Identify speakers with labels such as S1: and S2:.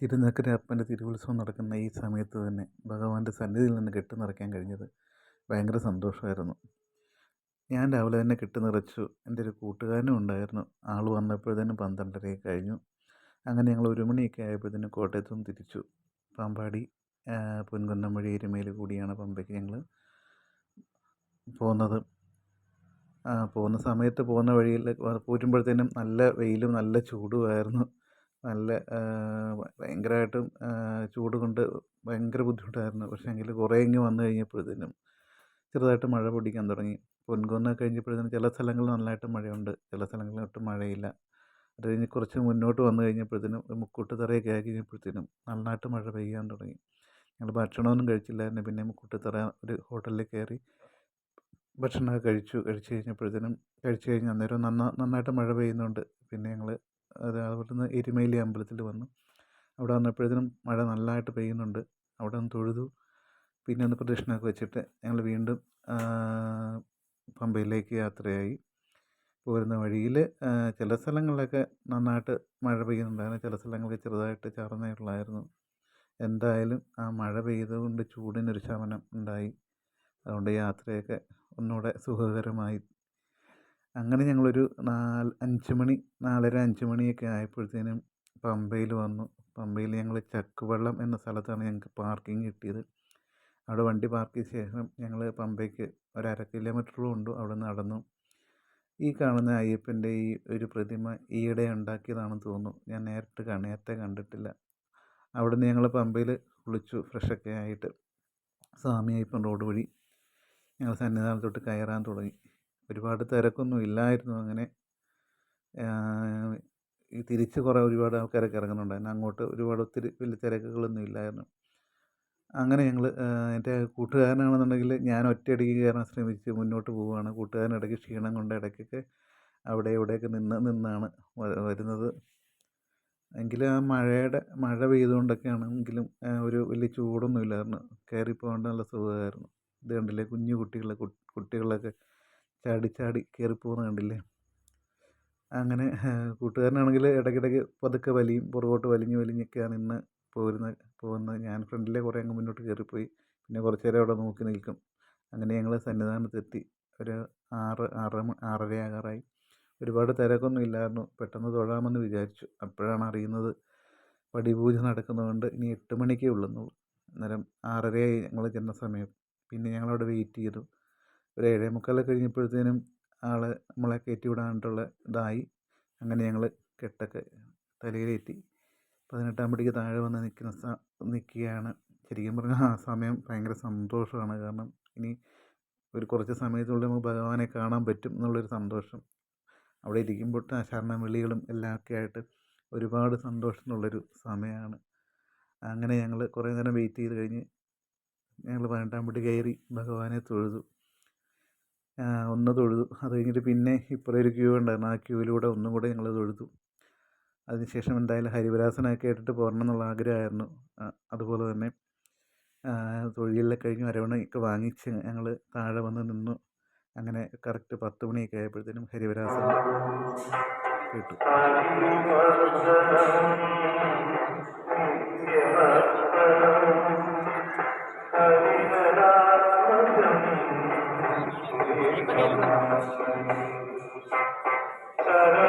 S1: തിരുനക്കര അപ്പന്റെ തിരുവുത്സവം നടക്കുന്ന ഈ സമയത്ത് തന്നെ ഭഗവാന്റെ സന്നിധിയിൽ നിന്ന് കെട്ട് നിറയ്ക്കാൻ കഴിഞ്ഞത് ഭയങ്കര സന്തോഷമായിരുന്നു. ഞാൻ രാവിലെ തന്നെ കെട്ട് നിറച്ചു. എന്റെ ഒരു കൂട്ടുകാരനും ഉണ്ടായിരുന്നു. ആൾ വന്നപ്പോഴത്തേനും പന്ത്രണ്ടരയൊക്കെ കഴിഞ്ഞു. അങ്ങനെ ഞങ്ങൾ ഒരു മണിയൊക്കെ ആയപ്പോഴത്തേനും കോട്ടയത്തു തിരിച്ചു. പാമ്പാടി പൊൻകുന്നം വഴി എരുമേലി കൂടിയാണ് പമ്പയ്ക്ക് ഞങ്ങൾ പോകുന്നത് പോകുന്ന സമയത്ത് പോകുന്ന വഴിയിൽ പോരുമ്പോഴത്തേനും നല്ല വെയിലും നല്ല ചൂടുമായിരുന്നു. നല്ല ഭയങ്കരമായിട്ടും ചൂട് കൊണ്ട് ഭയങ്കര ബുദ്ധിമുട്ടായിരുന്നു. പക്ഷേ എങ്കിൽ കുറേ ഇങ്ങ് വന്നു കഴിഞ്ഞപ്പോഴത്തേനും ചെറുതായിട്ട് മഴ പൊടിക്കാൻ തുടങ്ങി. പൊൻകുന്ന കഴിഞ്ഞപ്പോഴത്തേനും ചില സ്ഥലങ്ങളിൽ നന്നായിട്ട് മഴയുണ്ട് ചില സ്ഥലങ്ങളിൽ ഒട്ടും മഴയില്ല. അത് കഴിഞ്ഞ് കുറച്ച് മുന്നോട്ട് വന്നു കഴിഞ്ഞപ്പോഴത്തേനും മുക്കൂട്ടുതറയൊക്കെ ആയി കഴിഞ്ഞപ്പോഴത്തേനും നന്നായിട്ട് മഴ പെയ്യാൻ തുടങ്ങി. ഞങ്ങൾ ഭക്ഷണമൊന്നും കഴിച്ചില്ലായിരുന്നു. പിന്നെ മുക്കൂട്ടുതറ ഒരു ഹോട്ടലിൽ കയറി ഭക്ഷണമൊക്കെ കഴിച്ചു കഴിച്ചു കഴിഞ്ഞപ്പോഴത്തേനും കഴിച്ചു കഴിഞ്ഞ് അന്നേരം നന്നാ നന്നായിട്ട് മഴ പെയ്യുന്നുണ്ട്. പിന്നെ ഞങ്ങൾ അത് അവിടുന്ന് എരുമേലി അമ്പലത്തിൽ വന്നു. അവിടെ വന്നപ്പോഴത്തേനും മഴ നല്ലതായിട്ട് പെയ്യുന്നുണ്ട്. അവിടെ ഒന്ന് തൊഴുതു. പിന്നെ ഒന്ന് പ്രദക്ഷിണമൊക്കെ വെച്ചിട്ട് ഞങ്ങൾ വീണ്ടും പമ്പയിലേക്ക് യാത്രയായി. പോരുന്ന വഴിയിൽ ചില സ്ഥലങ്ങളിലൊക്കെ നന്നായിട്ട് മഴ പെയ്യുന്നുണ്ടായിരുന്നു ചില സ്ഥലങ്ങളിൽ ചെറുതായിട്ട് ചാർന്നേറുള്ളായിരുന്നു എന്തായാലും ആ മഴ പെയ്തുകൊണ്ട് ചൂടിനൊരു ശമനം ഉണ്ടായി. അതുകൊണ്ട് യാത്രയൊക്കെ ഒന്നുകൂടെ സുഖകരമായി അങ്ങനെ ഞങ്ങളൊരു നാല് അഞ്ച് മണി നാലര അഞ്ച് മണിയൊക്കെ ആയപ്പോഴത്തേനും പമ്പയിൽ വന്നു. പമ്പയിൽ ഞങ്ങൾ ചക്കുവള്ളം എന്ന സ്ഥലത്താണ് ഞങ്ങൾക്ക് പാർക്കിംഗ് കിട്ടിയത്. അവിടെ വണ്ടി പാർക്ക് ചെയ്ത ശേഷം ഞങ്ങൾ പമ്പയ്ക്ക് ഒരു അര കിലോമീറ്ററോളം ഉണ്ട് അവിടെ നടന്നു. ഈ കാണുന്ന അയ്യപ്പന്റെ ഈ ഒരു പ്രതിമ ഈയിടെ ഉണ്ടാക്കിയതാണെന്ന് തോന്നുന്നു. ഞാൻ നേരിട്ട് നേരത്തെ കണ്ടിട്ടില്ല. അവിടുന്ന് ഞങ്ങൾ പമ്പയിൽ കുളിച്ചു ഫ്രഷൊക്കെ ആയിട്ട് സ്വാമി അയ്യപ്പൻ റോഡ് വഴി ഞങ്ങൾ സന്നിധാനത്തോട്ട് കയറാൻ തുടങ്ങി. ഒരുപാട് തിരക്കൊന്നും ഇല്ലായിരുന്നു. അങ്ങനെ ഈ തിരിച്ച് കുറേ ഒരുപാട് ആൾക്കാരൊക്കെ ഇറങ്ങുന്നുണ്ടായിരുന്നു അങ്ങോട്ട് ഒരുപാട് ഒത്തിരി വലിയ തിരക്കുകളൊന്നും ഇല്ലായിരുന്നു. അങ്ങനെ ഞങ്ങൾ എന്റെ കൂട്ടുകാരനാണെന്നുണ്ടെങ്കിൽ ഞാൻ ഒറ്റയടിക്ക് കയറാൻ ശ്രമിച്ച് മുന്നോട്ട് പോവുകയാണ്. കൂട്ടുകാരൻ ഇടയ്ക്ക് ക്ഷീണം കൊണ്ട് ഇടയ്ക്കൊക്കെ അവിടെ ഇവിടെയൊക്കെ നിന്ന് നിന്നാണ് വരുന്നത്. എങ്കിലും ആ മഴയുടെ മഴ പെയ്തുകൊണ്ടൊക്കെയാണ് എങ്കിലും ഒരു വലിയ ചൂടൊന്നും ഇല്ലായിരുന്നു. കയറിപ്പോകാൻ നല്ല സുഖമായിരുന്നു. ഇത് കണ്ടില്ലേ കുഞ്ഞു കുട്ടികളെ കുട്ടികളൊക്കെ ചാടി ചാടി കയറിപ്പോകുന്നത് കണ്ടില്ലേ? അങ്ങനെ കൂട്ടുകാരനാണെങ്കിൽ ഇടയ്ക്കിടയ്ക്ക് പതുക്കെ വലിയും പുറകോട്ട് വലിഞ്ഞ് വലിഞ്ഞൊക്കെയാണ് ഇന്ന് പോരുന്ന പോകുന്നത്. ഞാൻ ഫ്രണ്ടിലെ കുറേ അങ്ങ് മുന്നോട്ട് കയറിപ്പോയി. പിന്നെ കുറച്ച് നേരം അവിടെ നോക്കി നിൽക്കും. അങ്ങനെ ഞങ്ങൾ സന്നിധാനത്തെത്തി. ഒരു ആറ് ആറ് ആറര ആകാറായി ഒരുപാട് തിരക്കൊന്നും ഇല്ലായിരുന്നു. പെട്ടെന്ന് തൊഴാമെന്ന് വിചാരിച്ചു. അപ്പോഴാണ് അറിയുന്നത് പടിപൂജ നടക്കുന്നതുകൊണ്ട് ഇനി എട്ട് മണിക്കേ ഉള്ളൂ അന്നേരം ആറരയായി ഞങ്ങൾ ചെന്ന സമയം. പിന്നെ ഞങ്ങളവിടെ വെയിറ്റ് ചെയ്തു. ഒരു ഏഴേ മുക്കാലൊക്കെ കഴിഞ്ഞപ്പോഴത്തേനും ആൾ നമ്മളെ കയറ്റി വിടാനായിട്ടുള്ള ഇതായി. അങ്ങനെ ഞങ്ങൾ കെട്ടൊക്കെ തലയിലേറ്റി. പതിനെട്ടാം പടിക്ക് താഴെ വന്ന് നിൽക്കുന്ന നിൽക്കുകയാണ്. ശരിക്കും പറഞ്ഞാൽ ആ സമയം ഭയങ്കര സന്തോഷമാണ്. കാരണം ഇനി ഒരു കുറച്ച് സമയത്തിനുള്ളിൽ നമുക്ക് ഭഗവാനെ കാണാൻ പറ്റും എന്നുള്ളൊരു സന്തോഷം. അവിടെ ഇരിക്കുമ്പോൾ ആ ശരണവിളികളും എല്ലാം ഒക്കെ ആയിട്ട് ഒരുപാട് സന്തോഷമുള്ളൊരു സമയമാണ്. അങ്ങനെ ഞങ്ങൾ കുറേ നേരം വെയിറ്റ് ചെയ്ത് കഴിഞ്ഞ് ഞങ്ങൾ പതിനെട്ടാം പടി കയറി ഭഗവാനെ തൊഴുതു. ഒന്ന് തൊഴുതു. അത് കഴിഞ്ഞിട്ട് പിന്നെ ഇപ്പുറം ഒരു ക്യൂ ഉണ്ടായിരുന്നു. ആ ക്യൂവിലൂടെ ഒന്നും കൂടെ ഞങ്ങൾ തൊഴുതു. അതിനുശേഷം എന്തായാലും ഹരിവരാസനമൊക്കെ കേട്ടിട്ട് പോരണം എന്നുള്ള ആഗ്രഹമായിരുന്നു. അതുപോലെ തന്നെ തൊഴിലെല്ലാം കഴിഞ്ഞ് അരവണയൊക്കെ വാങ്ങിച്ച് ഞങ്ങൾ താഴെ വന്ന് നിന്നു. അങ്ങനെ കറക്റ്റ് പത്ത് മണിയൊക്കെ ആയപ്പോഴത്തേനും ഹരിവരാസനം കേട്ടു. Sarah.